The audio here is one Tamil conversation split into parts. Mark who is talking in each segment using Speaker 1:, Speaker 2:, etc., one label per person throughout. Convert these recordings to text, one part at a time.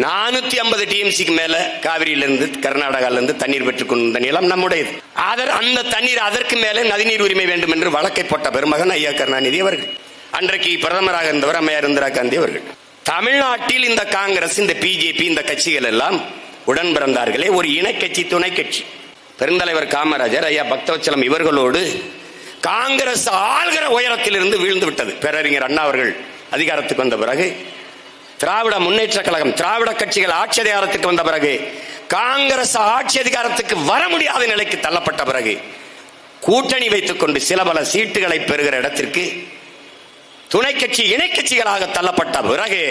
Speaker 1: நானூத்தி ஐம்பது டிஎம்சிக்கு மேல காவிரியிலிருந்து கர்நாடகாவிலிருந்து தண்ணீர் பெற்றுக் கொண்ட நிலம் நம்முடையது. அதர் அந்த தண்ணீர் அதற்கு மேலே நதிநீர் உரிமை வேண்டும் என்று வழக்கை போட்ட பெருமகன் ஐயா கருணாநிதி அவர்கள். அன்றைக்கு பிரதமராக இருந்தவர் அம்மையார் இந்திரா காந்தி அவர்கள். தமிழ்நாட்டில் இந்த காங்கிரஸ் இந்த பிஜேபி இந்த கட்சிகள் எல்லாம் உடன் பிறந்தார்களே ஒரு இணை கட்சி துணை கட்சி. பெருந்தலைவர் காமராஜர் ஐயா பக்தவச்சலம் இவர்களோடு காங்கிரஸ் ஆள்கிற உயரத்திலிருந்து வீழ்ந்து விட்டது. பேரறிஞர் அண்ணா அவர்கள் அதிகாரத்துக்கு வந்த பிறகு திராவிட முன்னேற்ற கழகம் திராவிட கட்சிகள் ஆட்சி அதிகாரத்துக்கு வந்த பிறகு காங்கிரஸ் ஆட்சி அதிகாரத்துக்கு வர முடியாத நிலைக்கு தள்ளப்பட்ட பிறகு கூட்டணி வைத்துக் கொண்டு சில பல சீட்டுகளை பெறுகிற இடத்திற்கு துணை கட்சி இணை கட்சிகளாக தள்ளப்பட்ட பிறகு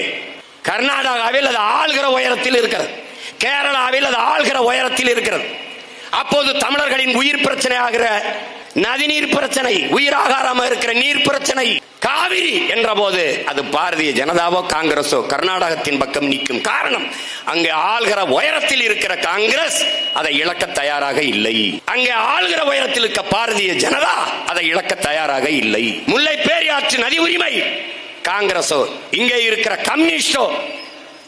Speaker 1: கர்நாடகாவில் அது ஆள்கிற உயரத்தில் இருக்கிறது. கேரளாவில் அது ஆள்கிற உயரத்தில் இருக்கிறது. அப்போது தமிழர்களின் உயிர் பிரச்சனை ஆகிற நதிநீர் பிரச்சனை உயிராகாரமா இருக்கிற நீர் பிரச்சனை. காவிரி என்ற போது அது பாரதிய ஜனதாவோ காங்கிரஸோ கர்நாடகத்தின் பக்கம் நிற்கும் காரணம் அங்கே ஆள்கிற உயரத்தில் இருக்கிற காங்கிரஸ் அதை இழக்க தயாராக இல்லை. அங்கே ஆள்கிற உயரத்தில் இருக்க பாரதிய ஜனதா அதை இழக்க தயாராக இல்லை. முல்லை பேரியாற்று நதி உரிமை காங்கிரஸோ இங்கே இருக்கிற கம்யூனிஸ்டோ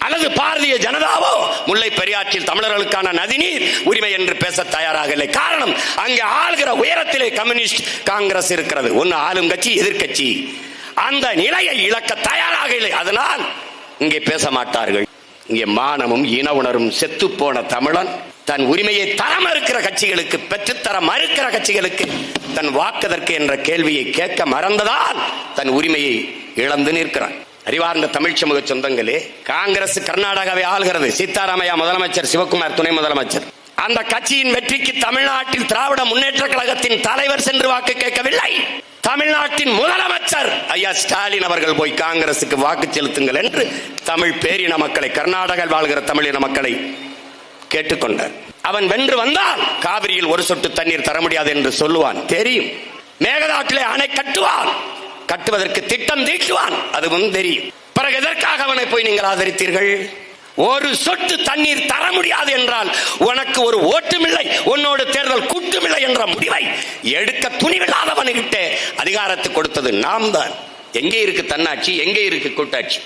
Speaker 1: அல்லது பாரதிய ஜனதாவோ? முல்லை பெரியாற்றில் தமிழர்களுக்கான நதிநீர் உரிமை என்று பேச தயாராக இல்லை. காரணம் அங்கே ஆள்கிற உயரத்திலே கம்யூனிஸ்ட் காங்கிரஸ் இருக்கிறது. ஒன்று ஆளும் கட்சி எதிர்க்கட்சி அந்த நிலையை இழக்க தயாராக இல்லை. அதனால் இங்கே பேச மாட்டார்கள். இங்கே மானமும் இன உணரும் செத்து போன தமிழன் தன் உரிமையை தர மறுக்கிற கட்சிகளுக்கு பெற்றுத்தர மறுக்கிற கட்சிகளுக்கு தன் வாக்குதற்கு என்ற கேள்வியை கேட்க மறந்ததால் தன் உரிமையை இழந்து நிற்கிறான். அறிவார்ந்த தமிழ் சமூக சொந்தங்களே காங்கிரஸ் கர்நாடகாவை ஆளுகிறது. சீதாராமையா முதலமைச்சர் சிவகுமார் துணை முதலமைச்சர். அந்த கட்சியின் வெற்றிக்கு தமிழ்நாட்டில் திராவிட முன்னேற்ற கழகத்தின் தலைவர் சென்று வாக்கு கேட்கவில்லை. தமிழ்நாட்டின் முதலமைச்சர் ஐயா ஸ்டாலின் அவர்கள் போய் காங்கிரசுக்கு வாக்கு செலுத்துங்கள் என்று தமிழ் பேரின மக்களை கர்நாடக வாழ்கிற தமிழின மக்களை கேட்டுக்கொண்டார். அவன் வென்று வந்தால் காவிரியில் ஒரு சொட்டு தண்ணீர் தர முடியாது என்று சொல்லுவான். தெரியும். மேகதாட்டிலே அணை கட்டுவான். கட்டுவதற்கு திட்டம் தீட்டுவான் அதுவும் தெரியும். பிறகு எதற்காக அவனை போய் நீங்கள் ஆதரித்தீர்கள்? ஒரு சொட்டு தண்ணீர் தர முடியாது என்றால் உனக்கு ஒரு ஓட்டுமில்லை உன்னோடு தேர்தல் கூட்டுமில்லை என்ற முடிவை எடுக்க துணிவில்லாதவனுகிட்ட அதிகாரத்தை கொடுத்தது நாம் தான் எங்கே இருக்கு தன்னாட்சி? எங்கே இருக்கு கூட்டாட்சி?